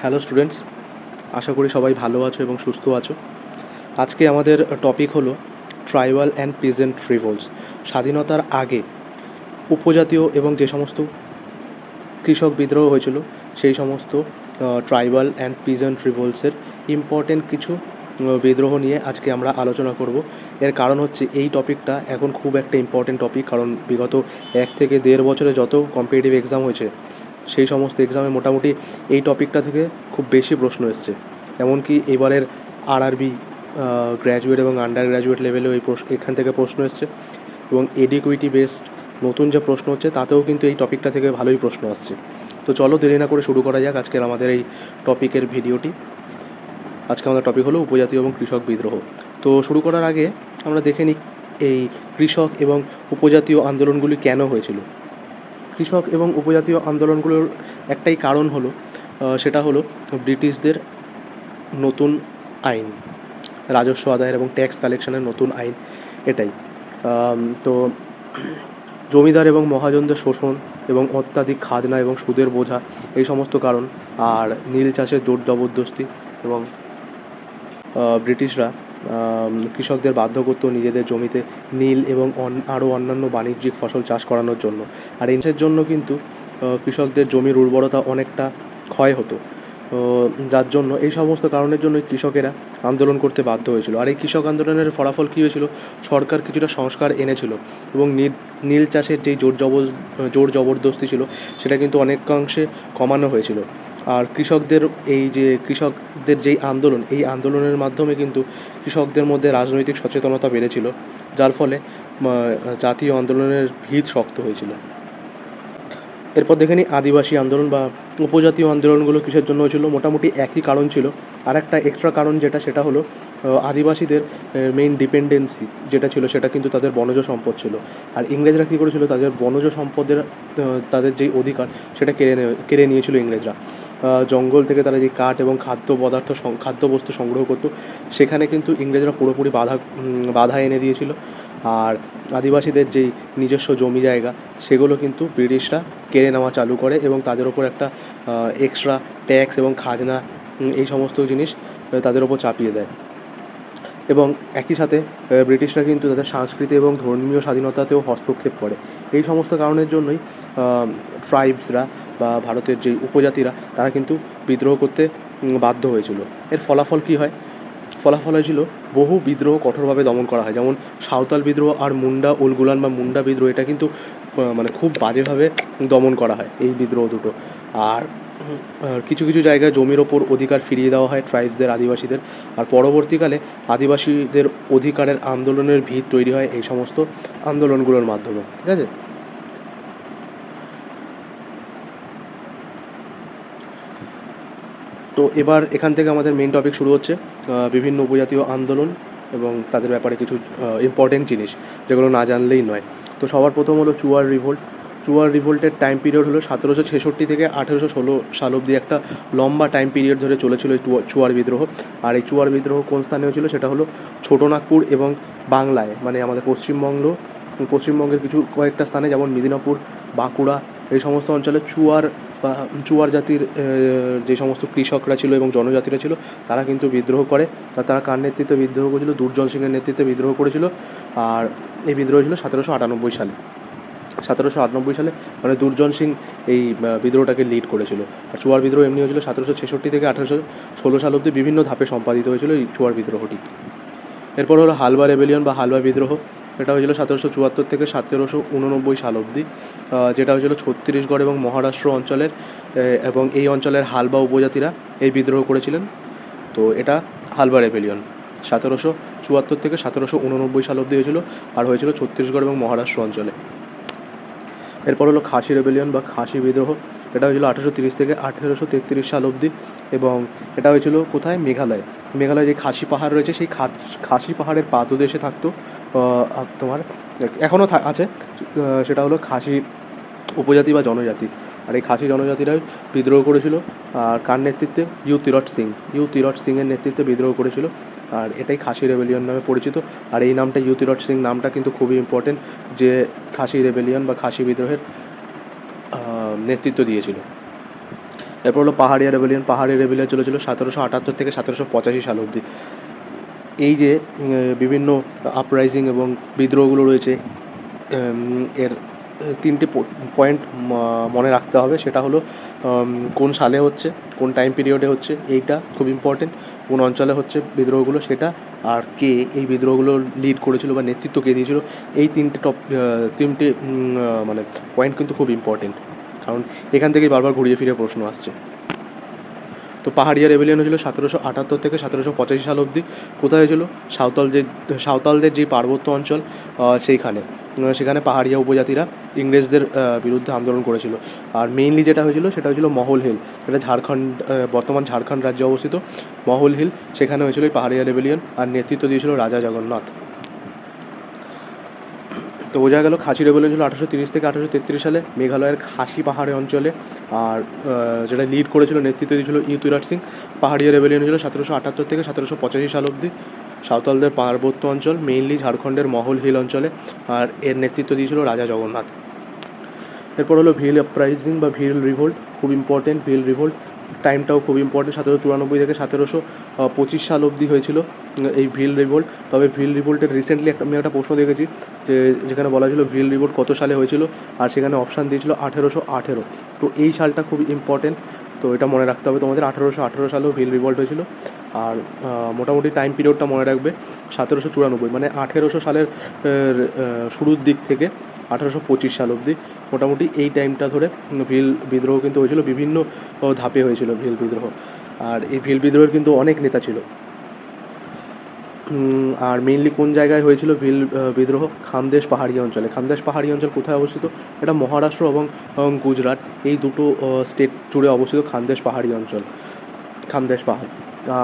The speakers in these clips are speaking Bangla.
হ্যালো স্টুডেন্টস আশা করি সবাই ভালো আছো এবং সুস্থ আছো। আজকে আমাদের টপিক হলো ট্রাইবাল অ্যান্ড পিজেন্ট রিভোলস স্বাধীনতার আগে উপজাতীয় এবং যে সমস্ত কৃষক বিদ্রোহ হয়েছিল, সেই সমস্ত ট্রাইবাল অ্যান্ড পিজেন্ট রিভোলসের ইম্পর্টেন্ট কিছু বিদ্রোহ নিয়ে আজকে আমরা আলোচনা করব। এর কারণ হচ্ছে এই টপিকটা এখন খুব একটা ইম্পর্টেন্ট টপিক কারণ বিগত এক থেকে দেড় বছরে যত কম্পিটিটিভ এক্সাম হয়েছে সেই সমস্ত এক্সামে মোটামুটি এই টপিকটা থেকে খুব বেশি প্রশ্ন এসছে। এমনকি এবারের আরআরবি গ্র্যাজুয়েট এবং আন্ডার গ্র্যাজুয়েট লেভেলেও এই প্রশ্ন, এখান থেকে প্রশ্ন এসছে। এবং এডিকুইটি বেসড নতুন যে প্রশ্ন হচ্ছে, তাতেও কিন্তু এই টপিকটা থেকে ভালোই প্রশ্ন আসছে। তো চলো দেরি না করে শুরু করা যাক আজকের আমাদের এই টপিকের ভিডিওটি আজকে আমাদের টপিক হলো উপজাতি এবং কৃষক বিদ্রোহ। তো শুরু করার আগে আমরা দেখে নিই এই কৃষক এবং উপজাতীয় আন্দোলনগুলি কেন হয়েছিল। কৃষক এবং উপজাতীয় আন্দোলনগুলোর একটাই কারণ হলো সেটা হলো ব্রিটিশদের নতুন আইন, রাজস্ব আদায়ের এবং ট্যাক্স কালেকশনের নতুন আইন এটাই। তো জমিদার এবং মহাজনদের শোষণ এবং অত্যাধিক খাজনা এবং সুদের বোঝা, এই সমস্ত কারণ। আর নীল চাষের জোর জবরদস্তি এবং ব্রিটিশরা কৃষকদের বাধ্য করত নিজেদের জমিতে নীল এবং আরও অন্যান্য বাণিজ্যিক ফসল চাষ করানোর জন্য। আর জন্য কিন্তু কৃষকদের জমির উর্বরতা অনেকটা ক্ষয় হতো। যার জন্য, এই সমস্ত কারণের জন্যই কৃষকেরা আন্দোলন করতে বাধ্য হয়েছিল। আর এই কৃষক আন্দোলনের ফলাফল কী হয়েছিল? সরকার কিছুটা সংস্কার এনেছিল এবং নীল নীল চাষের যেই জোর জবর, জোর জবরদস্তি ছিল, সেটা কিন্তু অনেকাংশে কমানো হয়েছিল। আর কৃষকদের এই যে, কৃষকদের যেই আন্দোলন, এই আন্দোলনের মাধ্যমে কিন্তু কৃষকদের মধ্যে রাজনৈতিক সচেতনতা বেড়েছিল, যার ফলে জাতীয় আন্দোলনের ভিত শক্ত হয়েছিল। এরপর দেখে নিই আদিবাসী আন্দোলন বা উপজাতীয় আন্দোলনগুলো কিসের জন্য হয়েছিল মোটামুটি একই কারণ ছিল। আর একটা এক্সট্রা কারণ যেটা, সেটা হলো আদিবাসীদের মেইন ডিপেন্ডেন্সি যেটা ছিল, সেটা কিন্তু তাদের বনজ সম্পদ ছিল। আর ইংরেজরা কী করেছিল, তাদের বনজ সম্পদের তাদের যেই অধিকার, সেটা কেড়ে কেড়ে নিয়েছিল ইংরেজরা। জঙ্গল থেকে তারা যে কাঠ এবং খাদ্য পদার্থ খাদ্যবস্তু সংগ্রহ করতো, সেখানে কিন্তু ইংরেজরা পুরোপুরি বাধা বাধা এনে দিয়েছিল। আর আদিবাসীদের যেই নিজস্ব জমি জায়গা, সেগুলো কিন্তু ব্রিটিশরা কেড়ে নেওয়া চালু করে এবং তাদের ওপর একটা এক্সট্রা ট্যাক্স এবং খাজনা এই সমস্ত জিনিস তাদের ওপর চাপিয়ে দেয়। এবং একই সাথে ব্রিটিশরা কিন্তু তাদের সংস্কৃতি এবং ধর্মীয় স্বাধীনতাতেও হস্তক্ষেপ করে। এই সমস্ত কারণের জন্যই ট্রাইবসরা বা ভারতের যে উপজাতিরা, তারা কিন্তু বিদ্রোহ করতে বাধ্য হয়েছিল। এর ফলাফল কী হয়? ফলাফল হয়েছিল বহু বিদ্রোহ কঠোরভাবে দমন করা হয়। যেমন সাঁওতাল বিদ্রোহ আর মুন্ডা উলগুলান বা মুন্ডা বিদ্রোহ, এটা কিন্তু মানে খুব বাজেভাবে দমন করা হয় এই বিদ্রোহ দুটো। আর কিছু কিছু জায়গায় জমির ওপর অধিকার ফিরিয়ে দেওয়া হয় ট্রাইবসদের, আদিবাসীদের। আর পরবর্তীকালে আদিবাসীদের অধিকারের আন্দোলনের ভিত তৈরি হয় এই সমস্ত আন্দোলনগুলোর মাধ্যমে। ঠিক আছে? তো এবার এখান থেকে আমাদের মেন টপিক শুরু হচ্ছে বিভিন্ন উপজাতীয় আন্দোলন এবং তাদের ব্যাপারে কিছু ইম্পর্টেন্ট জিনিস, যেগুলো না জানলেই নয়। তো সবার প্রথম হলো চুয়ার রিভোল্ট চুয়ার রিভোল্টের টাইম পিরিয়ড হলো সতেরোশো ছেষট্টি থেকে আঠেরোশো ষোলো সাল অবধি একটা লম্বা টাইম পিরিয়ড ধরে চলেছিল এই চুয়ার বিদ্রোহ। আর এই চুয়ার বিদ্রোহ কোন স্থানে হয়েছিল সেটা হলো ছোটনাগপুর এবং বাংলায় মানে আমাদের পশ্চিমবঙ্গ, পশ্চিমবঙ্গের কিছু কয়েকটা স্থানে, যেমন মেদিনীপুর, বাঁকুড়া এই সমস্ত অঞ্চলে চুয়ার বা চুয়ার জাতির যে সমস্ত কৃষকরা ছিল এবং জনজাতিরা ছিল, তারা কিন্তু বিদ্রোহ করে। তারা কার নেতৃত্বে বিদ্রোহ করেছিল? দুর্জন সিংয়ের নেতৃত্বে বিদ্রোহ করেছিল। আর এই বিদ্রোহ ছিল সতেরোশো আটানব্বই সালে। সতেরোশো আটানব্বই সালে মানে দুর্জন সিং এই বিদ্রোহটাকে লিড করেছিল। আর চুয়ার বিদ্রোহ এমনি হয়েছিল সতেরোশো ছেষট্টি থেকে আঠেরোশো ষোলো সাল অব্দি বিভিন্ন ধাপে সম্পাদিত হয়েছিল এই চুয়ার বিদ্রোহটি। এরপর হলো হালবা রেবেলিয়ন বা হালবা বিদ্রোহ। এটা হয়েছিল সতেরোশো চুয়াত্তর থেকে সতেরোশো উননব্বই সাল অবধি। যেটা হয়েছিল ছত্তিশগড় এবং মহারাষ্ট্র অঞ্চলের এবং এই অঞ্চলের হালবা উপজাতিরা এই বিদ্রোহ করেছিলেন। তো এটা হালবা রেবেলিয়ন সতেরোশো চুয়াত্তর থেকে সতেরোশো উননব্বই সাল অবধি হয়েছিল আর হয়েছিল ছত্তিশগড় এবং মহারাষ্ট্র অঞ্চলে। এরপর হলো খাসি রেবেলিয়ন বা খাসি বিদ্রোহ। এটা হয়েছিল আঠেরোশো তিরিশ থেকে আঠেরোশো তেত্রিশ সাল অবধি এবং এটা হয়েছিল কোথায়? মেঘালয়। মেঘালয়ে যে খাসি পাহাড় রয়েছে, সেই খাসি পাহাড়ের পাদদেশে থাকতো। তোমার এখনও আছে। সেটা হলো খাসি উপজাতি বা জনজাতি। আর এই খাসি জনজাতিরাই বিদ্রোহ করেছিল, আর কার নেতৃত্বে? ইউ তিরট সিং। ইউ তিরট সিংয়ের নেতৃত্বে বিদ্রোহ করেছিল। আর এটাই খাসি রেবেলিয়ন নামে পরিচিত। আর এই নামটা ইউ তিরট সিং নামটা কিন্তু খুবই ইম্পর্টেন্ট যে খাসি রেবেলিয়ন বা খাসি বিদ্রোহের নেতৃত্ব দিয়েছিল। এরপর হলো পাহাড়িয়া রেবেলিয়ন পাহাড়ি রেবেলিয়ন চলেছিল সতেরোশো আটাত্তর থেকে সতেরোশো পঁচাশি সাল অবধি। এই যে বিভিন্ন আপরাইজিং এবং বিদ্রোহগুলো রয়েছে এর তিনটে পয়েন্ট মনে রাখতে হবে। সেটা হলো কোন সালে হচ্ছে, কোন টাইম পিরিয়ডে হচ্ছে, এইটা খুব ইম্পর্টেন্ট কোন অঞ্চলে হচ্ছে বিদ্রোহগুলো, সেটা আর কে এই বিদ্রোহগুলো লিড করেছিল বা নেতৃত্ব কে দিয়েছিল, এই তিনটে টপ তিনটে মানে পয়েন্ট কিন্তু খুব ইম্পর্টেন্ট কারণ এখান থেকেই বারবার ঘুরিয়ে ফিরে প্রশ্ন আসছে। তো পাহাড়িয়া রেবেলিয়ন হয়েছিল সতেরোশো আটাত্তর থেকে সতেরোশো পঁচাশি সাল অবধি। কোথায় হয়েছিল? সাঁওতাল যে সাঁওতালদের যে পার্বত্য অঞ্চল সেইখানে। সেখানে পাহাড়িয়া উপজাতিরা ইংরেজদের বিরুদ্ধে আন্দোলন করেছিল। আর মেইনলি যেটা হয়েছিল, সেটা হয়েছিল মহল হিল যেটা ঝাড়খণ্ড বর্তমান ঝাড়খণ্ড রাজ্যে অবস্থিত। মহল হিল সেখানে হয়েছিল এই পাহাড়িয়া রেবেলিয়ন আর নেতৃত্ব দিয়েছিল রাজা জগন্নাথ। তো বোঝা গেল খাসি রেবেলিয়ন ছিল আঠারোশো তিরিশ থেকে আঠারোশো তেত্রিশ সালে। মেঘালয়ের খাসি পাহাড়ে অঞ্চলে। আর যেটা লিড করেছিল, নেতৃত্ব দিয়েছিল ইউতুরাট সিং। পাহাড়িয়া রেবেলিয়ন ছিল সতেরোশো আটাত্তর থেকে সতেরোশো পঁচাশি সাল অবধি। সাঁওতালদের পার্বত্য অঞ্চল মেইনলি ঝাড়খণ্ডের মহল হিল অঞ্চলে। আর এর নেতৃত্ব দিয়েছিল রাজা জগন্নাথ। এরপর হলো ভিল আপরাইজিং বা ভিল রিভোল্ট খুব ইম্পর্টেন্ট ভিল রিভোল্ট টাইমটাও খুব ইম্পর্টেন্ট সতেরোশো চুরানব্বই থেকে সতেরোশো পঁচিশ সাল অবধি হয়েছিল এই ভিল রিভোল্ট তবে ভিল রিভোল্টের রিসেন্টলি একটা, আমি একটা প্রশ্ন দেখেছি, যে যেখানে বলা ছিল ভিল রিভোল্ট কত সালে হয়েছিল, আর সেখানে অপশান দিয়েছিল আঠেরোশো আঠেরো। তো এই সালটা খুব ইম্পর্টেন্ট তো এটা মনে রাখতে হবে তোমাদের। আঠারোশো আঠারো সালেও ভিল রিভল্ট হয়েছিল। আর মোটামুটি টাইম পিরিয়ডটা মনে রাখবে সতেরোশো চুরানব্বই। মানে আঠেরোশো সালের শুরুর দিক থেকে আঠেরোশো পঁচিশ সাল অবধি মোটামুটি এই টাইমটা ধরে ভিল বিদ্রোহ কিন্তু হয়েছিল। বিভিন্ন ধাপে হয়েছিল ভিল বিদ্রোহ। আর এই ভিল বিদ্রোহের কিন্তু অনেক নেতা ছিল। আর মেইনলি কোন জায়গায় হয়েছিল ভিল বিদ্রোহ? খানদেশ পাহাড়ি অঞ্চলে। খানদেশ পাহাড়ি অঞ্চল কোথায় অবস্থিত? এটা মহারাষ্ট্র এবং গুজরাট। এই দুটো স্টেট জুড়ে অবস্থিত খানদেশ পাহাড়ি অঞ্চল। খানদেশ পাহাড়।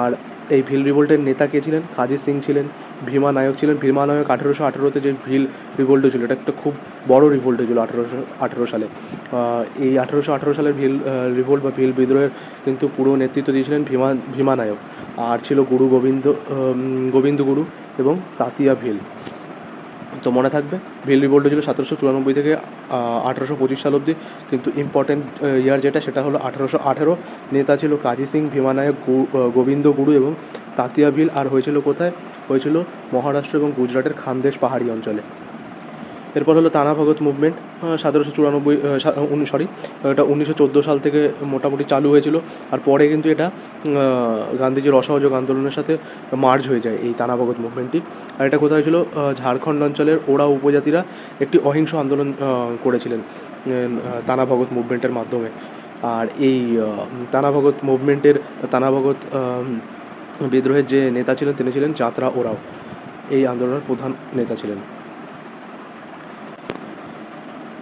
আর এই ভিল রিভোল্টের নেতা কে ছিলেন? কাজী সিং ছিলেন, ভীমা নায়ক ছিলেন। ভীমা নায়ক আঠেরোশো আঠেরোতে যে ভিল রিভোল্ট হয়েছিল এটা একটা খুব বড় রিভোল্ট হয়েছিল আঠেরোশো আঠেরো সালে। এই আঠেরোশো আঠেরো সালের ভিল রিভোল্ট বা ভিল বিদ্রোহের কিন্তু পুরো নেতৃত্ব দিয়েছিলেন ভীমা ভীমা নায়ক। আর ছিল গুরু গোবিন্দ গোবিন্দ গুরু এবং তাতিয়া ভিল। তো মনে থাকবে। ভিল রিভোল্ট ছিল সতেরোশো চুরানব্বই থেকে আঠারোশো পঁচিশ সাল অবধি। কিন্তু ইম্পর্টেন্ট ইয়ার যেটা, সেটা হলো আঠারোশো আঠেরো। নেতা ছিল কাজী সিং ভীমানায়ক গোবিন্দ গুরু এবং তাতিয়া ভিল। আর হয়েছিল কোথায়? হয়েছিল মহারাষ্ট্র এবং গুজরাটের খানদেশ পাহাড়ি অঞ্চলে। এরপর হলো তানা ভগত মুভমেন্ট সতেরোশো চুরানব্বই সরি এটা উনিশশো চোদ্দ সাল থেকে মোটামুটি চালু হয়েছিল। আর পরে কিন্তু এটা গান্ধীজির অসহযোগ আন্দোলনের সাথে মার্জ হয়ে যায় এই তানা ভগত মুভমেন্টটি আর এটা কোথায় ছিল? ঝাড়খণ্ড অঞ্চলের ওরা উপজাতিরা একটি অহিংস আন্দোলন করেছিলেন তানা ভগত মুভমেন্টের মাধ্যমে। আর এই তানা ভগত মুভমেন্টের তানা ভগত বিদ্রোহের যে নেতা ছিলেন, তিনি ছিলেন যাত্রা ওরাও। এই আন্দোলনের প্রধান নেতা ছিলেন।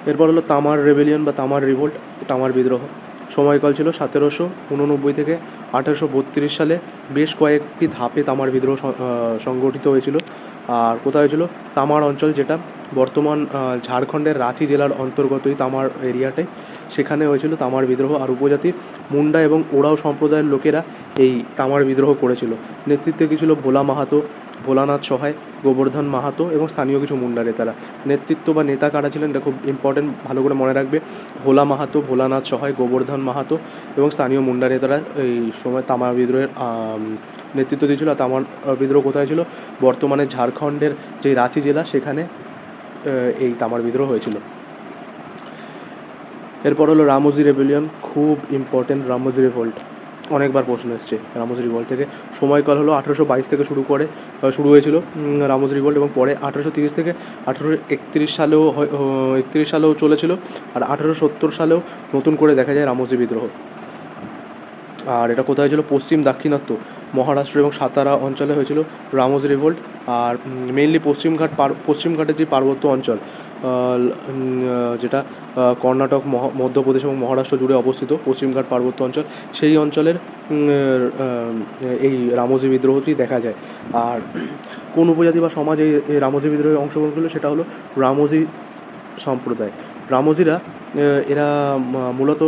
এরপর হলো তামার রেবেলিয়ন বা তামার রিভোল্ট তামার বিদ্রোহ। সময়কাল ছিল সতেরোশো উননব্বই থেকে আঠেরোশো বত্রিশ সালে বেশ কয়েকটি ধাপে তামার বিদ্রোহ সংগঠিত হয়েছিল। আর কোথায় হয়েছিল? তামার অঞ্চল যেটা বর্তমান ঝাড়খণ্ডের রাঁচি জেলার অন্তর্গতই তামার এরিয়াটায় সেখানে হয়েছিল তামার বিদ্রোহ আর উপজাতি মুন্ডা এবং ওরাও সম্প্রদায়ের লোকেরা এই তামার বিদ্রোহ করেছিল। নেতৃত্বে ছিল ভোলা মাহাতো, ভোলানাথ সহায়, গোবর্ধন মাহাতো এবং স্থানীয় কিছু মুন্ডা নেতারা। নেতৃত্ব বা নেতা কারা ছিলেন এটা খুব ইম্পর্টেন্ট ভালো করে মনে রাখবে। ভোলা মাহাতো, ভোলানাথ সহায়, গোবর্ধন মাহাতো এবং স্থানীয় মুন্ডা নেতারা এই সময় তামা বিদ্রোহের নেতৃত্ব দিয়েছিল। আর তামার বিদ্রোহ কোথায় ছিল? বর্তমানে ঝাড়খণ্ডের যে রাঁচি জেলা, সেখানে এই তামার বিদ্রোহ হয়েছিল। এরপর হলো রামোজি রেবেলিয়ন খুব ইম্পর্টেন্ট রামোজি রিভোল্ট অনেকবার প্রশ্ন এসছে রামোজি রিভোল্ট থেকে। সময়কাল হলো আঠেরোশো বাইশ থেকে শুরু করে শুরু হয়েছিল রামোজি রিভোল্ট এবং পরে আঠারোশো তিরিশ থেকে আঠেরোশো একত্রিশ সালেও একত্রিশ সালেও চলেছিল আর আঠেরোশো সত্তর সালেও নতুন করে দেখা যায় রামোজি বিদ্রোহ। আর এটা কোথায় হয়েছিল? পশ্চিম দাক্ষিণাত্য। মহারাষ্ট্র এবং সাতারা অঞ্চলে হয়েছিল রামোজ রিভোল্ট আর মেইনলি পশ্চিমঘাট পার পশ্চিমঘাটের যে পার্বত্য অঞ্চল যেটা কর্ণাটক মধ্যপ্রদেশ এবং মহারাষ্ট্র জুড়ে অবস্থিত পশ্চিমঘাট পার্বত্য অঞ্চল, সেই অঞ্চলের এই রামোজি বিদ্রোহটি দেখা যায়। আর কোন উপজাতি বা সমাজ এই রামোজি বিদ্রোহে অংশগ্রহণ করল সেটা হলো রামোজি সম্প্রদায়। রামোজিরা এরা মূলত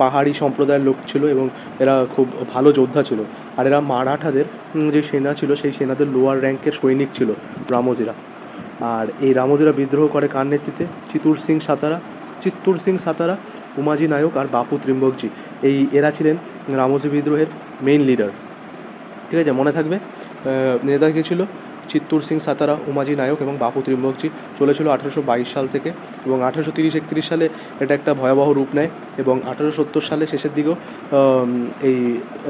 পাহাড়ি সম্প্রদায়ের লোক ছিল এবং এরা খুব ভালো যোদ্ধা ছিল। আর এরা মারাঠাদের যে সেনা ছিল, সেই সেনাদের লোয়ার র্যাঙ্কের সৈনিক ছিল রামোজিরা আর এই রামোজিরা বিদ্রোহ করে কার নেতৃত্বে? চিতুর সিং সাতারা। চিত্তুর সিং সাতারা, উমাজি নায়ক আর বাপু ত্রিম্বকজি। এই এরা ছিলেন রামজি বিদ্রোহের মেইন লিডার ঠিক আছে, মনে থাকবে? নেতা কে ছিল? চিত্তুর সিং সাতারা, উমাজি নায়ক এবং বাপু ত্রিম্বকজি চলেছিল আঠেরোশো বাইশ সাল থেকে এবং আঠেরোশো তিরিশ, একত্রিশ সালে এটা একটা ভয়াবহ রূপ নেয় এবং আঠেরোশো সত্তর সালে শেষের দিকেও এই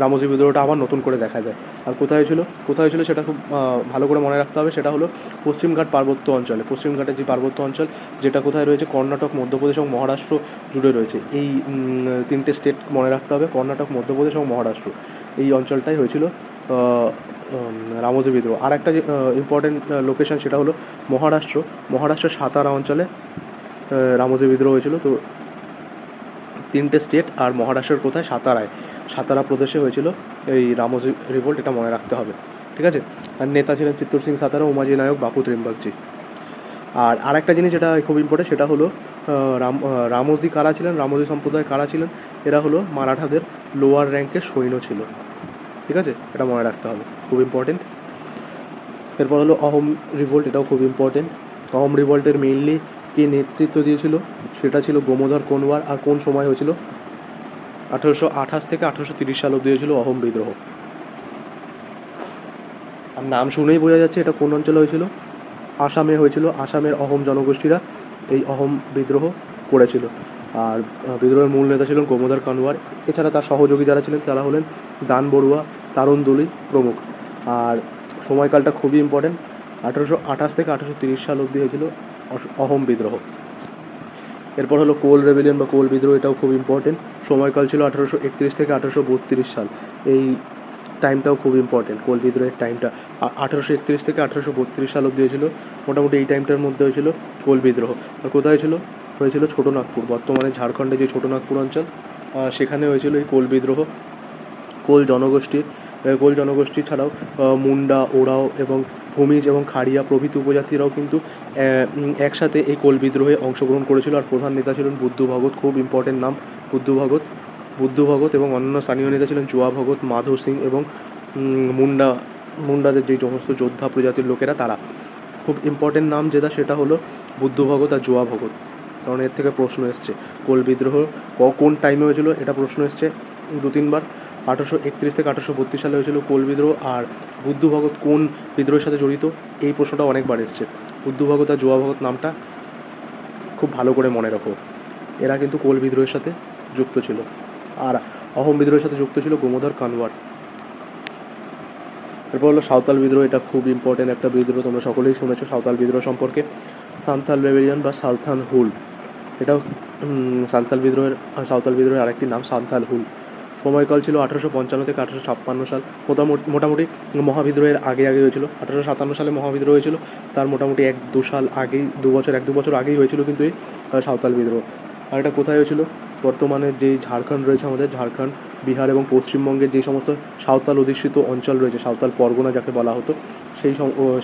রামজি বিদ্রোহটা আবার নতুন করে দেখা যায়। আর কোথায় ছিল? কোথায় ছিল সেটা খুব ভালো করে মনে রাখতে হবে। সেটা হলো পশ্চিমঘাট পার্বত্য অঞ্চলে। পশ্চিমঘাটের যে পার্বত্য অঞ্চল, যেটা কোথায় রয়েছে? কর্ণাটক, মধ্যপ্রদেশ এবং মহারাষ্ট্র জুড়ে রয়েছে। এই তিনটে স্টেট মনে রাখতে হবে। কর্ণাটক, মধ্যপ্রদেশ এবং মহারাষ্ট্র। এই অঞ্চলটাই হয়েছিল। রামজি বিদ্রোহ। আর একটা যে ইম্পর্টেন্ট লোকেশন সেটা হলো মহারাষ্ট্র। মহারাষ্ট্রের সাতারা অঞ্চলে রামজি বিদ্রোহ হয়েছিল। তো তিনটে স্টেট আর মহারাষ্ট্রের কোথায়? সাতারায়। সাতারা প্রদেশে হয়েছিল এই রামজি রিভোল্ট এটা মনে রাখতে হবে। ঠিক আছে? আর নেতা ছিলেন চিত্তর সিং সাতারা, উমাজি নায়ক বাপু ত্রিম্বাকজি আর আরেকটা জিনিস যেটা খুব ইম্পর্টেন্ট সেটা হলো রাম রামজি কারা ছিলেন? রামজি সম্প্রদায় কারা ছিলেন? এরা হলো মারাঠাদের লোয়ার র্যাঙ্কের সৈন্য ছিল। ঠিক আছে? এটা মনে রাখতে হবে। খুব ইম্পর্টেন্ট এরপর হলো অহম রিভোল্ট এটাও খুব ইম্পর্টেন্ট অহম রিভোল্টের মেইনলি কে নেতৃত্ব দিয়েছিল? সেটা ছিল গোমোধর কোনওয়ার। আর কোন সময় হয়েছিল? আঠেরোশো আঠাশ থেকে আঠেরোশো তিরিশ সাল অব্দি হয়েছিল অহম বিদ্রোহ। আর নাম শুনেই বোঝা যাচ্ছে এটা কোন অঞ্চলে হয়েছিল? আসামে হয়েছিল। আসামের অহম জনগোষ্ঠীরা এই অহম বিদ্রোহ করেছিল। আর বিদ্রোহের মূল নেতা ছিলেন গোমোধর কানওয়ার এছাড়া তার সহযোগী যারা ছিলেন তারা হলেন দান বড়ুয়া তারুণ দলি প্রমুখ। আর সময়কালটা খুবই ইম্পর্টেন্ট আঠারোশো আঠাশ থেকে আঠেরোশো তিরিশ সাল অবধি হয়েছিল অহম বিদ্রোহ। এরপর হলো কোল রেভিলিয়ন বা কোল বিদ্রোহ, এটাও খুব ইম্পর্টেন্ট সময়কাল ছিল আঠারোশো একত্রিশ থেকে আঠেরোশো বত্রিশ সাল। এই টাইমটাও খুব ইম্পর্টেন্ট কোল বিদ্রোহের টাইমটা আঠেরোশো একত্রিশ থেকে আঠেরোশো বত্রিশ সাল অবধি হয়েছিল। মোটামুটি এই টাইমটার মধ্যে হয়েছিল কোল বিদ্রোহ। আর কোথায় ছিল হয়েছিল ছোটোনাগপুর বর্তমানে ঝাড়খণ্ডে যে ছোটোনাগপুর অঞ্চল সেখানে হয়েছিল এই কোল বিদ্রোহ, কোল জনগোষ্ঠী কোল জনগোষ্ঠী ছাড়াও মুন্ডা ওরাও এবং ভূমিজ এবং খাড়িয়া প্রভৃতি উপজাতিরাও কিন্তু একসাথে এই কোল বিদ্রোহে অংশগ্রহণ করেছিল। আর প্রধান নেতা ছিলেন বুদ্ধ ভগত খুব ইম্পর্টেন্ট নাম, বুদ্ধ ভগত বুদ্ধ ভগত এবং অন্যান্য স্থানীয় নেতা ছিলেন জুয়া ভগত মাধব সিং এবং মুন্ডা, মুন্ডাদের যে সমস্ত যোদ্ধা প্রজাতির লোকেরা, তারা। খুব ইম্পর্টেন্ট নাম যেটা, সেটা হলো বুদ্ধ ভগত আর জুয়া ভগত কারণ এর থেকে প্রশ্ন এসছে। কোল বিদ্রোহ কোন টাইমে হয়েছিল? এটা প্রশ্ন এসছে দু, তিনবার। আঠারোশো একত্রিশ থেকে আঠারোশো বত্রিশ সালে হয়েছিল কোল বিদ্রোহ আর বুদ্ধ ভগত কোন বিদ্রোহের সাথে জড়িত? এই প্রশ্নটা অনেকবার এসছে। বুদ্ধ ভগত আর জুয়া ভগত নামটা খুব ভালো করে মনে রাখো। এরা কিন্তু কোল বিদ্রোহের সাথে যুক্ত ছিল। আর অহম বিদ্রোহের সাথে যুক্ত ছিল গোমোধর কানওয়ার। এরপর হলো সাঁওতাল বিদ্রোহ, এটা খুব ইম্পর্টেন্ট একটা বিদ্রোহ, তোমরা সকলেই শুনেছো সাঁওতাল বিদ্রোহ সম্পর্কে। সান্থাল রেবেলিয়ন বা সালথান হুল। এটাও সান্থাল বিদ্রোহের, সাঁওতাল বিদ্রোহের আরেকটি নাম সান্থাল হুল। সময়কাল ছিল আঠারোশো পঞ্চান্ন থেকে আঠারোশো ছাপ্পান্ন সাল। মোটামুটি মোটামুটি মহাবিদ্রোহের আগে আগে হয়েছিল। আঠারোশো সাতান্ন সালে মহাবিদ্রোহ হয়েছিল। তার মোটামুটি এক, দু সাল আগেই, দু বছর, এক, দু বছর আগেই হয়েছিল কিন্তু এই সাঁওতাল বিদ্রোহ। আর এটা কোথায় হয়েছিল? বর্তমানে যেই ঝাড়খণ্ড রয়েছে আমাদের, ঝাড়খণ্ড, বিহার এবং পশ্চিমবঙ্গের যে সমস্ত সাঁওতাল অধিষ্ঠিত অঞ্চল রয়েছে, সাঁওতাল পরগনা যাকে বলা হতো, সেই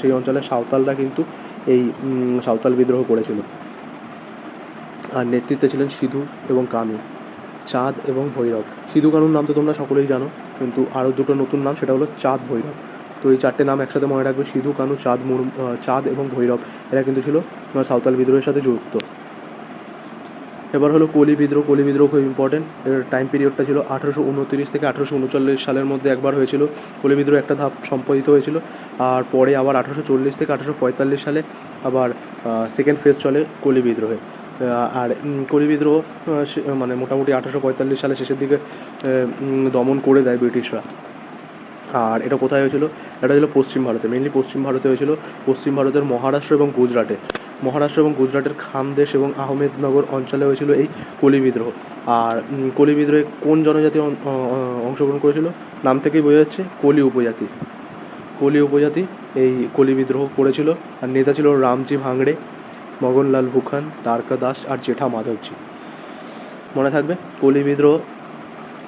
সেই অঞ্চলের সাঁওতালরা কিন্তু এই সাঁওতাল বিদ্রোহ করেছিল। আর নেতৃত্বে ছিলেন সিধু এবং কানু চাঁদ এবং ভৈরব। সিধু কানুর নাম তো তোমরা সকলেই জানো কিন্তু আরও দুটো নতুন নাম সেটা হলো চাঁদ ভৈরব। তো এই চারটে নাম একসাথে মনে রাখবে সিধু কানু চাঁদ আহ, চাঁদ এবং ভৈরব। এরা কিন্তু ছিল সাঁওতাল বিদ্রোহের সাথে যুক্ত। এবার হলো কলি বিদ্রোহ কলি বিদ্রোহ খুব ইম্পর্টেন্ট এর টাইম পিরিয়ডটা ছিল আঠারোশো উনতিরিশ থেকে আঠারোশো উনচল্লিশ সালের মধ্যে একবার হয়েছিল। কলি বিদ্রোহ একটা ধাপ সম্পাদিত হয়েছিল আর পরে আবার আঠারোশো চল্লিশ থেকে আঠারোশো পঁয়তাল্লিশ সালে আবার সেকেন্ড ফেজ চলে কলি বিদ্রোহে। আর কলি বিদ্রোহ মানে মোটামুটি আঠারোশো পঁয়তাল্লিশ সালে শেষের দিকে দমন করে দেয় ব্রিটিশরা। আর এটা কোথায় হয়েছিল? এটা ছিল পশ্চিম ভারতে। মেনলি পশ্চিম ভারতে হয়েছিল পশ্চিম ভারতের মহারাষ্ট্র এবং গুজরাটে। মহারাষ্ট্র এবং গুজরাটের খামদেশ এবং আহমেদনগর অঞ্চলে হয়েছিল এই কলি বিদ্রোহ। আর কলি বিদ্রোহে কোন জনজাতি অংশগ্রহণ করেছিল? নাম থেকেই বোঝা যাচ্ছে কলি উপজাতি। কলি উপজাতি এই কলি বিদ্রোহ করেছিল। আর নেতা ছিল রামজি ভাঙড়ে। মগনলাল ভুখান দ্বারকা দাস আর জেঠা মাধবজি। মনে থাকবে, কলি বিদ্রোহ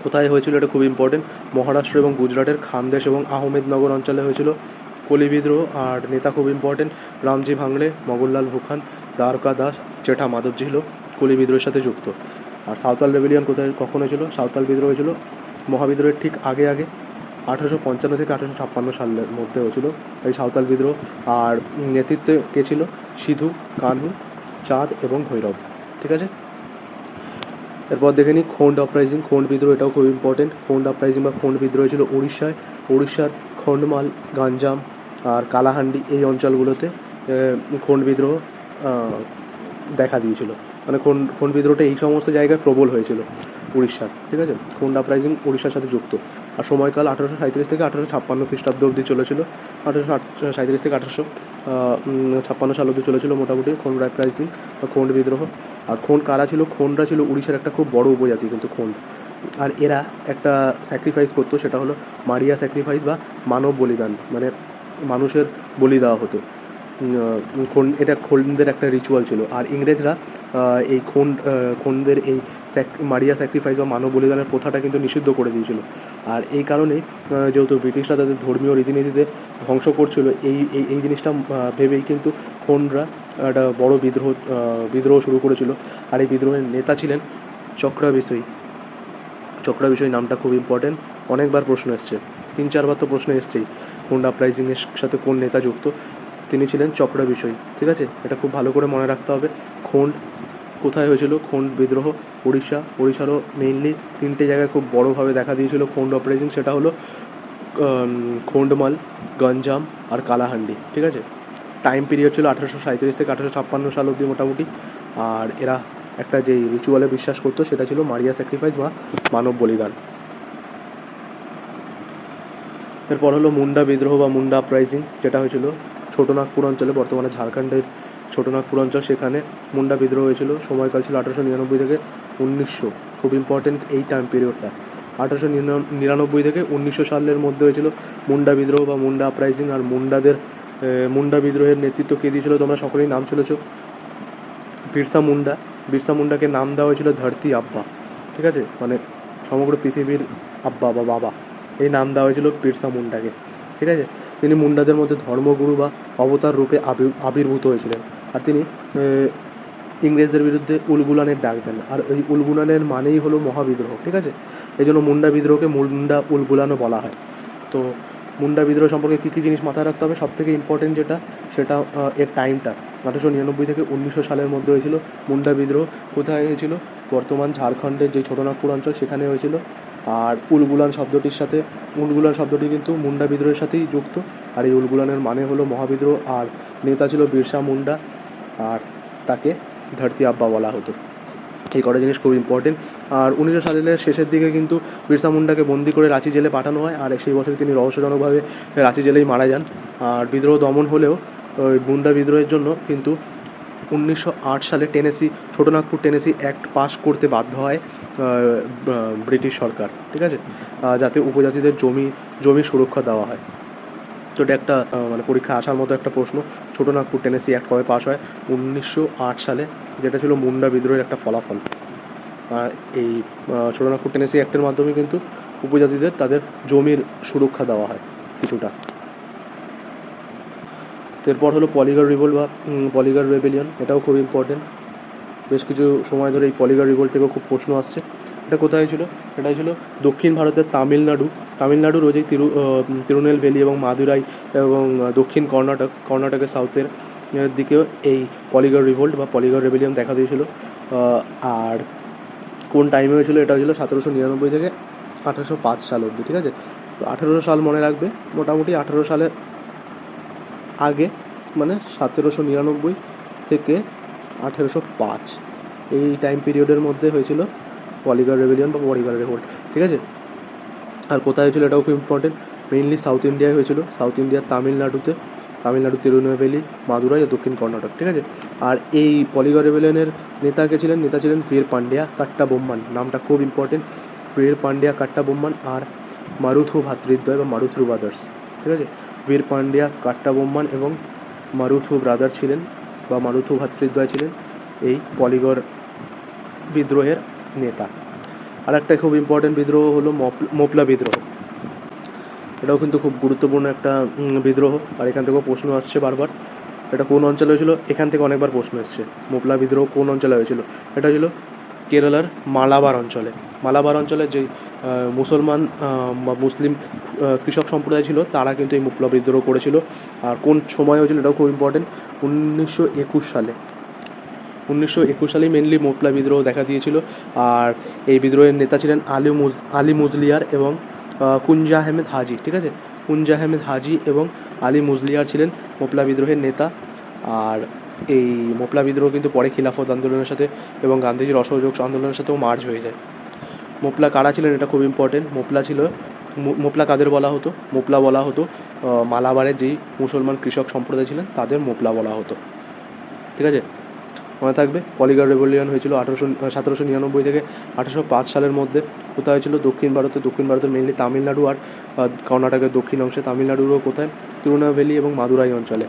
কোথায় হয়েছিল এটা খুব ইম্পর্টেন্ট মহারাষ্ট্র এবং গুজরাটের খানদেশ এবং আহমেদনগর অঞ্চলে হয়েছিল কলি বিদ্রোহ আর নেতা খুব ইম্পর্টেন্ট রামজি ভাঙড়ে মগনলাল ভুখান দ্বারকা দাস, জেঠা মাধবজি হলো কলি বিদ্রোহের সাথে যুক্ত। আর সাঁওতাল রেবেলিয়ন কোথায়, কখন হয়েছিল? সাঁওতাল বিদ্রোহ হয়েছিল মহাবিদ্রোহের ঠিক আগে আগে। আঠারোশো পঞ্চান্ন থেকে আঠারোশো ছাপ্পান্ন সালের মধ্যে হয়েছিল এই সাঁওতাল বিদ্রোহ। আর নেতৃত্বে কে ছিল? সিধু, কানহু, চাঁদ এবং ভৈরব। ঠিক আছে? এরপর দেখে নিই খোন্ড আপরাইজিং খোন্ড বিদ্রোহ, এটাও খুব ইম্পর্টেন্ট খোন্ড আপরাইজিং বা খোন্ড বিদ্রোহ ছিল উড়িষ্যায় উড়িষ্যার খন্ডমাল গঞ্জাম আর কালাহান্ডি এই অঞ্চলগুলোতে খোন্ড বিদ্রোহ দেখা দিয়েছিল। মানে খোন খোন বিদ্রোহটা এই সমস্ত জায়গায় প্রবল হয়েছিল। উড়িষ্যার, ঠিক আছে? খোন্ড আপরাইজিং উড়িষ্যার সাথে যুক্ত। আর সময়কাল আঠারোশো সাঁত্রিশ থেকে আঠারোশো ছাপ্পান্ন খ্রিস্টাব্দ অবধি চলেছিল। আঠারোশো সাঁত্রিশ থেকে আঠারোশো ছাপ্পান্ন সাল অবধি চলেছিল মোটামুটি খোন্ড আপরাইজিং বা খোন্ড বিদ্রোহ। আর খোন্ড কারা ছিল? খোন্ডরা ছিল উড়িষ্যার একটা খুব বড় উপজাতি কিন্তু খোন্ড। আর এরা একটা স্যাক্রিফাইস করতো, সেটা হলো মারিয়া স্যাক্রিফাইস বা মানব বলিদান মানে মানুষের বলি দেওয়া হতো। খোন এটা খোনদের একটা রিচুয়াল ছিল। আর ইংরেজরা এই খোন খোনদের এই স্যাক- মারিয়া স্যাক্রিফাইস বা মানব বলিদানের প্রথাটা কিন্তু নিষিদ্ধ করে দিয়েছিল। আর এই কারণেই আহ, যেহেতু ব্রিটিশরা তাদের ধর্মীয় রীতিনীতিতে ধ্বংস করছিল এই এই এই জিনিসটা ভেবেই কিন্তু খোনরা একটা বড় বিদ্রোহ বিদ্রোহ শুরু করেছিল। আর এই বিদ্রোহের নেতা ছিলেন চক্রা বিষয়ী চক্রা বিষয় নামটা খুব ইম্পর্টেন্ট অনেকবার প্রশ্ন এসছে। তিন চারবার তো প্রশ্ন এসছেই। খোন্ড আপরাইজিংয়ের সাথে কোন নেতা যুক্ত? তিনি ছিলেন চক্রা বিষয় ঠিক আছে? এটা খুব ভালো করে মনে রাখতে হবে। খোন্ড কোথায় হয়েছিল? খোন্ড বিদ্রোহ উড়িষ্যা উড়িষ্যারও মেইনলি তিনটে জায়গায় খুব বড়োভাবে দেখা দিয়েছিল খোন্ড আপরাইজিং সেটা হলো খোন্ডমাল, গঞ্জাম আর কালাহান্ডি, ঠিক আছে? টাইম পিরিয়ড ছিল আঠারোশো সাঁত্রিশ থেকে আঠারোশো ছাপ্পান্ন সাল অবধি মোটামুটি। আর এরা একটা যে রিচুয়ালে বিশ্বাস করতো, সেটা ছিল মারিয়া স্যাক্রিফাইস বা মানব বলিদান। এরপর হলো মুন্ডা বিদ্রোহ বা মুন্ডা আপরাইজিং যেটা হয়েছিল ছোটনাগপুর অঞ্চলে, বর্তমানে ঝাড়খণ্ডের ছোটনাগপুর অঞ্চল সেখানে মুন্ডা বিদ্রোহ হয়েছিল। সময়কাল ছিল আঠারোশো নিরানব্বই থেকে উনিশশো। খুব ইম্পর্টেন্ট এই টাইম পিরিয়ডটা আঠারোশো নিরানব্বই থেকে উনিশশো সালের মধ্যে হয়েছিল মুন্ডা বিদ্রোহ বা মুন্ডা আপরাইজিং আর মুন্ডাদের মুন্ডা বিদ্রোহের নেতৃত্ব কে দিয়েছিল তোমরা সকলেই নাম চলেছ বিরসা মুন্ডা। বিরসা মুন্ডাকে নাম দেওয়া হয়েছিল ধরতি আব্বা। ঠিক আছে? মানে সমগ্র পৃথিবীর আব্বা বা বাবা। এই নাম দেওয়া হয়েছিল বিরসা মুন্ডাকে। ঠিক আছে? তিনি মুন্ডাদের মধ্যে ধর্মগুরু বা অবতার রূপে আবির্ভূত হয়েছিলেন। আর তিনি ইংরেজদের বিরুদ্ধে উলগুলানের ডাক দেন। আর এই উলগুলানের মানেই হলো মহাবিদ্রোহ, ঠিক আছে? এই জন্য মুন্ডা বিদ্রোহকে মুন্ডা উলগুলানও বলা হয়। তো মুন্ডা বিদ্রোহ সম্পর্কে কী কী জিনিস মাথায় রাখতে হবে? সব থেকে ইম্পর্টেন্ট যেটা, সেটা এর টাইমটা আঠারোশো নিরানব্বই থেকে উনিশশো সালের মধ্যে হয়েছিল মুন্ডা বিদ্রোহ। কোথায় হয়েছিল? বর্তমান ঝাড়খণ্ডের যে ছোটনাগপুর অঞ্চল, সেখানে হয়েছিল। আর উলগুলান শব্দটির সাথে, উলগুলান শব্দটি কিন্তু মুন্ডা বিদ্রোহের সাথেই যুক্ত। আর এই উলগুলানের মানে হলো মহাবিদ্রোহ, আর নেতা ছিল বিরসা মুন্ডা, আর তাকে ধরতি আব্বা বলা হতো। এই কটা জিনিস খুব ইম্পর্টেন্ট আর উনিশশো সালের শেষের দিকে কিন্তু বিরসা মুন্ডাকে বন্দি করে রাঁচি জেলে পাঠানো হয়, আর সেই বছর তিনি রহস্যজনকভাবে রাঁচি জেলেই মারা যান। আর বিদ্রোহ দমন হলেও ওই মুন্ডা বিদ্রোহের জন্য কিন্তু উনিশশো আট সালে tenancy, Chotanagpur tenancy act pass করতে বাধ্য হয় ব্রিটিশ সরকার, ঠিক আছে? যাতে উপজাতিদের জমি জমি সুরক্ষা দেওয়া হয়। তো এটা একটা মানে পরীক্ষা আসার মতো একটা প্রশ্ন। ছোটনাগপুর টেনেসি অ্যাক্ট কবে পাস হয়? উনিশশো আট সালে, যেটা ছিল মুন্ডা বিদ্রোহের একটা ফলাফল। আর এই ছোটনাগপুর টেনেসি অ্যাক্টের মাধ্যমে কিন্তু উপজাতিদের তাদের জমির সুরক্ষা দেওয়া হয়, কিছুটা। এরপর হলো পলিগার রিভোল্ট বা পলিগার রেবেলিয়ন এটাও খুব ইম্পর্টেন্ট বেশ কিছু সময় ধরে এই পলিগার রিভোল্ট থেকেও খুব প্রশ্ন আসছে। এটা কোথায় ছিল? এটা ছিল দক্ষিণ ভারতের তামিলনাড়ু। তামিলনাড়ুর ওই যে তিরু তিরুনেলভেলি এবং মাদুরাই এবং দক্ষিণ কর্ণাটক, কর্ণাটকের সাউথের দিকেও এই পলিগার রিভোল্ট বা পলিগার রেবেলিয়ন দেখা দিয়েছিল। আর কোন টাইমে হয়েছিল এটা হয়েছিল সতেরোশো নিরানব্বই থেকে আঠারোশো পাঁচ সাল অবধি, ঠিক আছে? তো আঠারোশো সাল মনে রাখবে, মোটামুটি আঠেরো সালের আগে মানে সতেরোশো নিরানব্বই থেকে আঠেরোশো পাঁচ। এই টাইম পিরিয়ডের মধ্যে হয়েছিল পলিগার রেবেলিয়ন বা পলিগার রেভোল্ট ঠিক আছে? আর কোথায় হয়েছিল এটাও খুব ইম্পর্টেন্ট মেইনলি সাউথ ইন্ডিয়ায় হয়েছিল। সাউথ ইন্ডিয়ার তামিলনাড়ুতে তামিলনাড়ু তিরুনেলভেলি মাদুরাই ও দক্ষিণ কর্ণাটক ঠিক আছে? আর এই পলিগার রেবেলিয়নের নেতা কে ছিলেন? নেতা ছিলেন বীর পান্ডিয়া কাট্টা বোম্মান নামটা খুব ইম্পর্টেন্ট বীর পান্ডিয়া কাট্টা বোম্মান আর মারুথু ভাতৃদ্বয় বা মারুথু ব্রাদার্স ঠিক আছে? বীর পান্ডিয়া, কাট্টা বোম্মান এবং মারুথু ব্রাদার ছিলেন বা মারুথু ভাতৃদ্বয় ছিলেন এই পলিগর বিদ্রোহের নেতা। আর একটা খুব ইম্পর্টেন্ট বিদ্রোহ হলো মপ- মোপলা বিদ্রোহ। এটাও কিন্তু খুব গুরুত্বপূর্ণ একটা বিদ্রোহ। আর এখান থেকেও প্রশ্ন আসছে বারবার। এটা কোন অঞ্চলে হয়েছিল? এখান থেকে অনেকবার প্রশ্ন এসছে। মোপলা বিদ্রোহ কোন অঞ্চলে হয়েছিল? এটা ছিল কেরালার মালাবার অঞ্চলে। মালাবার অঞ্চলে যে মুসলমান বা মুসলিম কৃষক সম্প্রদায় ছিল, তারা কিন্তু এই মোপলা বিদ্রোহ করেছিল। আর কোন সময় হয়েছিল এটাও খুব ইম্পর্টেন্ট উনিশশো একুশ সালে। উনিশশো একুশ সালেই মেনলি মোপলা বিদ্রোহ দেখা দিয়েছিল। আর এই বিদ্রোহের নেতা ছিলেন আলী মুজ, আলী মুজলিয়ার এবং কুঞ্জা আহমেদ হাজি, ঠিক আছে? কুঞ্জা আহমেদ হাজি এবং আলী মুজলিয়ার ছিলেন মোপলা বিদ্রোহের নেতা। আর এই মোপলা বিদ্রোহ কিন্তু পরে খিলাফত আন্দোলনের সাথে এবং গান্ধীজির অসহযোগ আন্দোলনের সাথেও মার্জ হয়ে যায়। মোপলা কারা ছিলেন এটা খুব ইম্পর্টেন্ট মোপলা ছিল মোপলা কাদের বলা হতো? মোপলা বলা হতো মালাবারের যেই মুসলমান কৃষক সম্প্রদায় ছিলেন, তাদের মোপলা বলা হতো। ঠিক আছে? মনে থাকবে? পলিগার রেভলিউশন হয়েছিল আঠারোশো, সতেরোশো নিরানব্বই থেকে আঠারোশো পাঁচ সালের মধ্যে। কোথায় হয়েছিল? দক্ষিণ ভারতে। দক্ষিণ ভারতের মেনলি তামিলনাড়ু আর কর্ণাটকের দক্ষিণ অংশে। তামিলনাড়ুরও কোথায়? তিরুনাভেলি এবং মাদুরাই অঞ্চলে।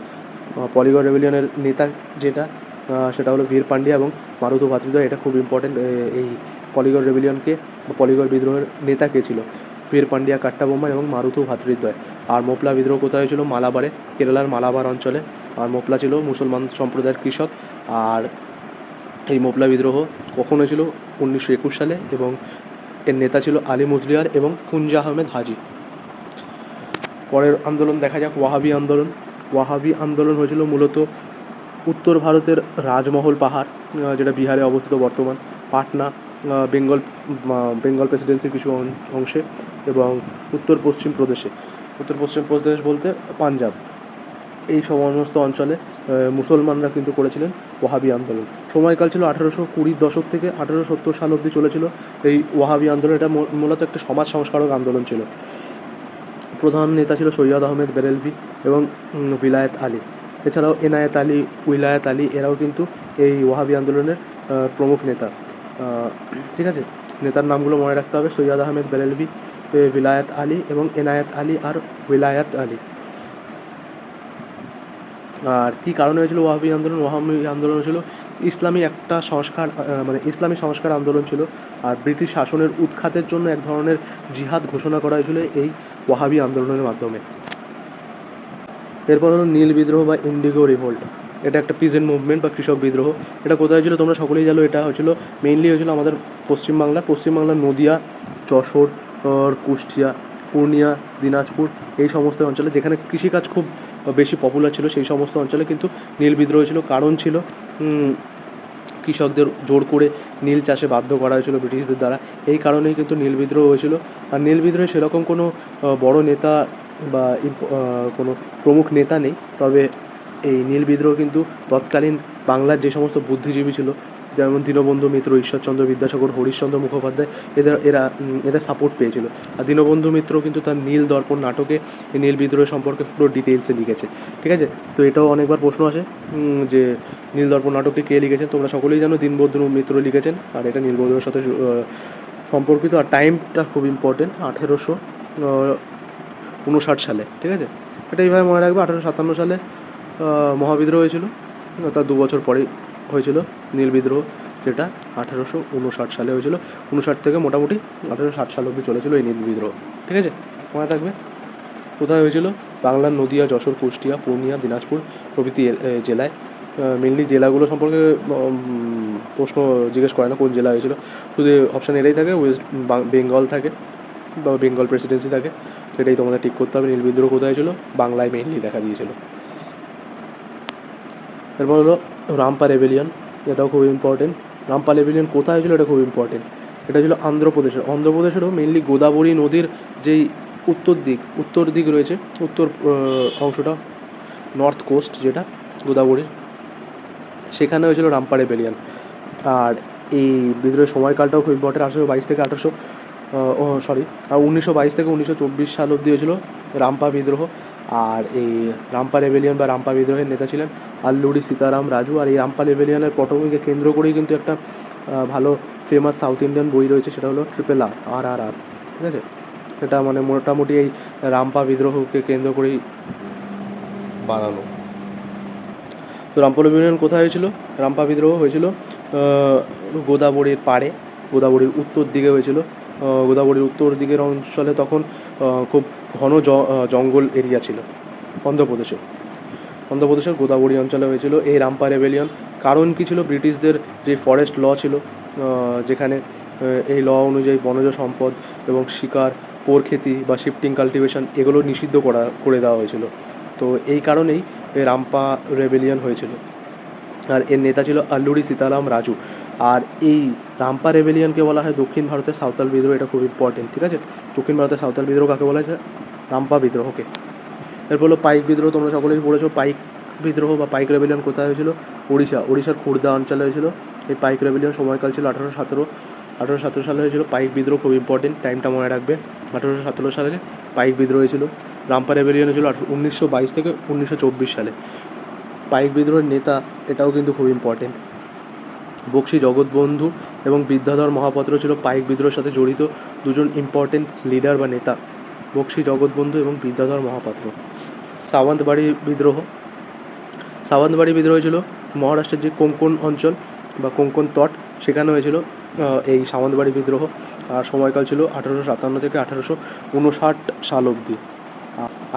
পলিগর রেভলিউশনের নেতা যেটা সেটা হলো বীর পান্ডিয়া এবং মারুতু ভাতৃদ্বয়। এটা খুব ইম্পর্টেন্ট এই পলিগর রেভলিউশনকে পলিগর বিদ্রোহের নেতা কে ছিল? বীর পান্ডিয়া কাট্টাবোম্মা এবং মারুতু ভাতৃদ্বয়। আর মোপলা বিদ্রোহ কোথায় হয়েছিল? মালাবারে, কেরালার মালাবার অঞ্চলে। আর মোপলা ছিল মুসলমান সম্প্রদায়ের কৃষক। আর এই মোপলা বিদ্রোহ কখন হয়েছিল? উনিশশো একুশ সালে এবং এর নেতা ছিল আলী মুজলিয়ার এবং কুঞ্জা আহমেদ হাজি। পরের আন্দোলন দেখা যাক, ওয়াহাবি আন্দোলন। ওয়াহাবি আন্দোলন হয়েছিল মূলত উত্তর ভারতের রাজমহল পাহাড় যেটা বিহারে অবস্থিত বর্তমান, পাটনা বেঙ্গল বেঙ্গল প্রেসিডেন্সির কিছু অংশে এবং উত্তর পশ্চিম প্রদেশে। উত্তর পশ্চিম প্রদেশ বলতে পাঞ্জাব। এই সমস্ত অঞ্চলে মুসলমানরা কিন্তু করেছিলেন ওয়াহাবি আন্দোলন। সময়কাল ছিল আঠারোশো কুড়ির দশক থেকে আঠারোশো সত্তর সাল অবধি চলেছিল এই ওয়াহাবি আন্দোলন। এটা মূলত একটা সমাজ সংস্কারক আন্দোলন ছিল। প্রধান নেতা ছিল সৈয়দ আহমেদ বেরেলভি এবং ভিলায়েত আলী। এছাড়াও এনায়েত আলী, উইলায়েত আলী এরাও কিন্তু এই ওয়াহাবি আন্দোলনের প্রমুখ নেতা। ঠিক আছে? নেতার নামগুলো মনে রাখতে হবে। সৈয়দ আহমেদ বেরেলভি ভিলায়েত আলী এবং এনায়েত আলী আর উইলায়াত আলী। আর কী কারণে হয়েছিল ওয়াহাবি আন্দোলন? ওয়াহাবি আন্দোলন ছিল ইসলামী একটা সংস্কার মানে ইসলামী সংস্কার আন্দোলন ছিল আর ব্রিটিশ শাসনের উৎখাতের জন্য এক ধরনের জিহাদ ঘোষণা করা হয়েছিল এই ওয়াহাবি আন্দোলনের মাধ্যমে। এরপর হলো নীল বিদ্রোহ বা ইন্ডিগো রিভোল্ট। এটা একটা পিজেন্ট মুভমেন্ট বা কৃষক বিদ্রোহ। এটা কোথায় ছিল তোমরা সকলেই জানো, এটা হয়েছিল মেইনলি হয়েছিল আমাদের পশ্চিমবাংলা। পশ্চিমবাংলার নদিয়া, যশোর, কুষ্টিয়া, পূর্ণিয়া, দিনাজপুর এই সমস্ত অঞ্চলে যেখানে কৃষিকাজ খুব বেশি পপুলার ছিল সেই সমস্ত অঞ্চলে কিন্তু নীল বিদ্রোহ ছিল। কারণ ছিল কৃষকদের জোর করে নীল চাষে বাধ্য করা হয়েছিল ব্রিটিশদের দ্বারা। এই কারণেই কিন্তু নীল বিদ্রোহ হয়েছিল। আর নীল বিদ্রোহে সেরকম কোনো বড় নেতা বা কোনো প্রমুখ নেতা নেই। তবে এই নীল বিদ্রোহ কিন্তু তৎকালীন বাংলার যে সমস্ত বুদ্ধিজীবী ছিল যেমন দীনবন্ধু মিত্র, ঈশ্বরচন্দ্র বিদ্যাসাগর, হরিশ্চন্দ্র মুখোপাধ্যায়, এদের, এরা এদের সাপোর্ট পেয়েছিল। আর দীনবন্ধু মিত্র কিন্তু তার নীল দর্পণ নাটকে নীল বিদ্রোহ সম্পর্কে পুরো ডিটেলসে লিখেছে। ঠিক আছে? তো এটাও অনেকবার প্রশ্ন আসে যে নীল দর্পণ নাটকটি কে লিখেছেন তোমরা সকলেই জানো দীনবন্ধু মিত্র লিখেছেন, আর এটা নীলবন্ধুর সাথে সম্পর্কিত। আর টাইমটা খুব ইম্পর্টেন্ট আঠেরোশো উনষাট সালে। ঠিক আছে? এটা এইভাবে মনে রাখবে, আঠেরোশো সাতান্ন সালে মহাবিদ্রোহ হয়েছিল তার দু বছর পরেই হয়েছিল নীল বিদ্রোহ, যেটা আঠারোশো উনষাট সালে হয়েছিল। উনষাট থেকে মোটামুটি আঠারোশো ষাট সাল অবধি চলেছিল এই নীল বিদ্রোহ, ঠিক আছে? মনে থাকবে? কোথায় হয়েছিল? বাংলার নদিয়া, যশোর, কুষ্টিয়া, পূর্ণিয়া, দিনাজপুর প্রভৃতি জেলায়। মেনলি জেলাগুলো সম্পর্কে প্রশ্ন জিজ্ঞেস করে না কোন জেলা হয়েছিল। শুধু অপশান এটাই থাকে ওয়েস্ট বেঙ্গল থাকে বা বেঙ্গল প্রেসিডেন্সি থাকে, সেটাই তোমাদের ঠিক করতে হবে। নীল বিদ্রোহ কোথায় ছিল বাংলায় মেনলি দেখা দিয়েছিল। এরপর হলো রামপা রেবেলিয়ন এটাও খুব ইম্পর্টেন্ট রামপা রেবেলিয়ন কোথায় হয়েছিল, এটা খুব ইম্পর্টেন্ট এটা ছিল অন্ধ্রপ্রদেশের অন্ধ্রপ্রদেশেরও মেনলি গোদাবরী নদীর যেই উত্তর দিক উত্তর দিক রয়েছে, উত্তর অংশটা নর্থ কোস্ট যেটা গোদাবরীর সেখানে হয়েছিল রামপা রেবেলিয়ন আর এই বিদ্রোহের সময়কালটাও খুব ইম্পর্টেন্ট আঠারোশো বাইশ থেকে আঠারোশো সরি উনিশশো বাইশ থেকে উনিশশো চব্বিশ সাল অবধি হয়েছিল রামপা বিদ্রোহ। আর এই রামপা রেবেলিয়ন বা রামপা বিদ্রোহের নেতা ছিলেন আল্লুরি সীতারাম রাজু আর এই রামপা রেবেলিয়নের পটভূমিকে কেন্দ্র করেই কিন্তু একটা ভালো ফেমাস সাউথ ইন্ডিয়ান বই রয়েছে, সেটা হলো ট্রিপেল আর আর আর আর ঠিক আছে? সেটা মানে মোটামুটি এই রামপা বিদ্রোহকে কেন্দ্র করেই বানানো। তো রামপা রেবেলিয়ন কোথায় হয়েছিল? রামপা বিদ্রোহ হয়েছিল গোদাবরীর পাড়ে, গোদাবরীর উত্তর দিকে হয়েছিল। গোদাবরীর উত্তর দিকের অঞ্চলে তখন খুব ঘন জঙ্গল এরিয়া ছিল, অন্ধ্রপ্রদেশে। অন্ধ্রপ্রদেশের গোদাবরী অঞ্চলে হয়েছিল এই রামপা রেবেলিয়ন কারণ কি ছিল? ব্রিটিশদের যে ফরেস্ট ল ছিল যেখানে এই ল অনুযায়ী বনজ সম্পদ এবং শিকার, পোরখেতি বা শিফটিং কাল্টিভেশন এগুলো নিষিদ্ধ করা, করে দেওয়া হয়েছিল। তো এই কারণেই রামপা রেবেলিয়ন হয়েছিল। আর এর নেতা ছিল আল্লুরি সীতারাম রাজু। আর এই রামপা রেবেলিয়নকে বলা হয় দক্ষিণ ভারতের সাঁওতাল বিদ্রোহ, এটা খুব ইম্পর্টেন্ট ঠিক আছে? দক্ষিণ ভারতের সাঁওতাল বিদ্রোহ কাকে বলা হয়েছে রামপা বিদ্রোহকে। এরপর হলো পাইক বিদ্রোহ, তোমরা সকলেই পড়েছো, পাইক বিদ্রোহ বা পাইক রেবেলিয়ন কোথায় হয়েছিল? উড়িষ্যা উড়িষ্যার খুর্দা অঞ্চলে হয়েছিল। এই পাইক রেবেলিয়ন সময়কাল ছিল আঠারোশো সতেরো আঠারোশো সতেরো সালে হয়েছিল। পাইক বিদ্রোহ খুব ইম্পর্টেন্ট টাইমটা মনে রাখবে। আঠারোশো সতেরো সালে পাইক বিদ্রোহ হয়েছিল। রামপা রেবেলিয়ন হয়েছিল উনিশশো বাইশ থেকে উনিশশো চব্বিশ সালে। পাইক বিদ্রোহের নেতা, এটাও কিন্তু খুব ইম্পর্টেন্ট বক্সি জগৎবন্ধু এবং বিদ্যাধর মহাপাত্র ছিল পাইক বিদ্রোহের সাথে জড়িত দুজন ইম্পর্টেন্ট লিডার বা নেতা, বক্সি জগৎবন্ধু এবং বিদ্যাধর মহাপাত্র। সাওয়ান্তবাড়ি বিদ্রোহ সাওয়ান্তবাড়ি বিদ্রোহ ছিল মহারাষ্ট্রের যে কোঙ্কণ অঞ্চল বা কোঙ্কণ তট সেখানে হয়েছিল এই সাওয়ান্তবাড়ি বিদ্রোহ। আর সময়কাল ছিল আঠারোশো সাতান্ন থেকে আঠারোশো উনষাট সাল অবধি।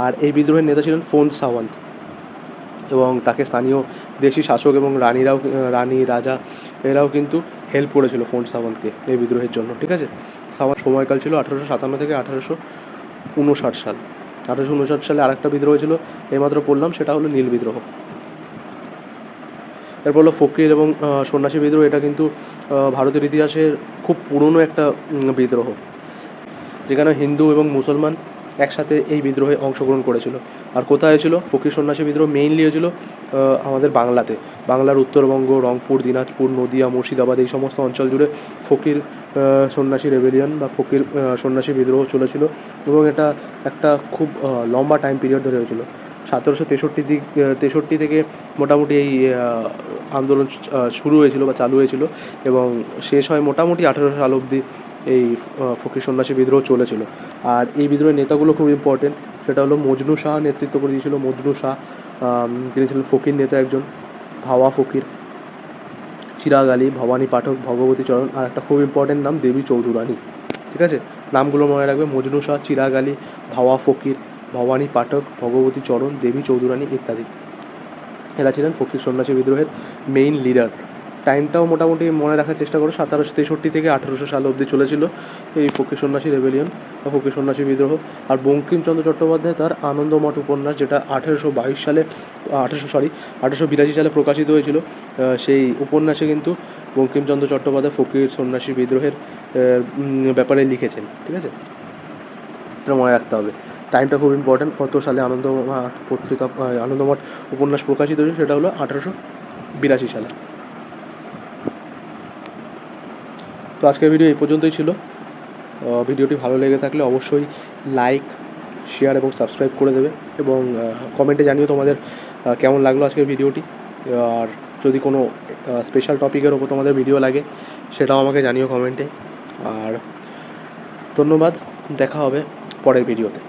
আর এই বিদ্রোহের নেতা ছিলেন ফোন সাওয়ান্ত। এবং তাকে স্থানীয় দেশি শাসক এবং রানীরাও, রানী রাজা এরাও কিন্তু হেল্প করেছিল ফোন সাওয়ান্তকে এই বিদ্রোহের জন্য, ঠিক আছে? সাওয়ান্ত সময়কাল ছিল আঠারোশো সাতান্ন থেকে আঠারোশো উনষাট সাল। আঠারোশো উনষাট সালে আরেকটা বিদ্রোহ ছিল, এইমাত্র পড়লাম, সেটা হলো নীল বিদ্রোহ। এরপর হলো ফকির এবং সন্ন্যাসী বিদ্রোহ, এটা কিন্তু ভারতের ইতিহাসের খুব পুরনো একটা বিদ্রোহ। যেখানে হিন্দু এবং মুসলমান একসাথে এই বিদ্রোহে অংশগ্রহণ করেছিল। আর কোথায় হয়েছিল ফকির সন্ন্যাসী বিদ্রোহ মেইনলি হয়েছিল আমাদের বাংলাতে। বাংলার উত্তরবঙ্গ, রংপুর, দিনাজপুর, নদিয়া, মুর্শিদাবাদ এই সমস্ত অঞ্চল জুড়ে ফকির সন্ন্যাসী রেবেলিয়ন বা ফকির সন্ন্যাসী বিদ্রোহ চলেছিল এবং এটা একটা খুব লম্বা টাইম পিরিয়ড ধরে হয়েছিল। সতেরোশো তেষট্টি দিক তেষট্টি থেকে মোটামুটি এই আন্দোলন শুরু হয়েছিল বা চালু হয়েছিল এবং শেষ হয় মোটামুটি আঠেরোশো সাল অবধি এই ফকির সন্ন্যাসী বিদ্রোহ চলেছিল। আর এই বিদ্রোহের নেতাগুলো খুব ইম্পর্টেন্ট সেটা হলো মজনু শাহ নেতৃত্ব করে দিয়েছিল। মজনু শাহ তিনি ছিলেন ফকির নেতা একজন। ভাওয়া ফকির, চিরাগ আলী, ভবানী পাঠক, ভগবতী চরণ, আর একটা খুব ইম্পর্টেন্ট নাম দেবী চৌধুরানী। ঠিক আছে? নামগুলো মনে রাখবে। মজনু শাহ, চিরাগ আলী, ভাওয়া ফকির, ভবানী পাঠক, ভগবতী চরণ, দেবী চৌধুরানী ইত্যাদি। এরা ছিলেন ফকির সন্ন্যাসী বিদ্রোহের মেইন লিডার টাইমটাও মোটামুটি মনে রাখার চেষ্টা করো, সতেরোশো তেষট্টি থেকে আঠেরোশো সাল অবধি চলেছিল এই ফকির সন্ন্যাসী রেবেলিয়ন বা ফকির সন্ন্যাসী বিদ্রোহ। আর বঙ্কিমচন্দ্র চট্টোপাধ্যায় তার আনন্দমঠ উপন্যাস, যেটা আঠেরোশো বাইশ সালে, আঠেরোশো সরি আঠেরোশো বিরাশি সালে প্রকাশিত হয়েছিল সেই উপন্যাসে কিন্তু বঙ্কিমচন্দ্র চট্টোপাধ্যায় ফকির সন্ন্যাসী বিদ্রোহের ব্যাপারে লিখেছেন, ঠিক আছে? এটা মনে রাখতে হবে। টাইমটা খুব ইম্পর্ট্যান্ট কত সালে আনন্দমঠ পত্রিকা আনন্দমঠ উপন্যাস প্রকাশিত হয়েছে সেটা হলো আঠারোশো বিরাশি সালে। তো আজকের ভিডিও এই পর্যন্তই ছিল। ভিডিওটি ভালো লেগে থাকলে অবশ্যই লাইক শেয়ার এবং সাবস্ক্রাইব করে দেবে এবং কমেন্টে জানিও তোমাদের কেমন লাগল আজকের ভিডিওটি। আর যদি কোনো স্পেশাল টপিকের ওপর তোমাদের ভিডিও লাগে, সেটাও আমাকে জানিও কমেন্টে আর ধন্যবাদ, দেখা হবে পরের ভিডিওতে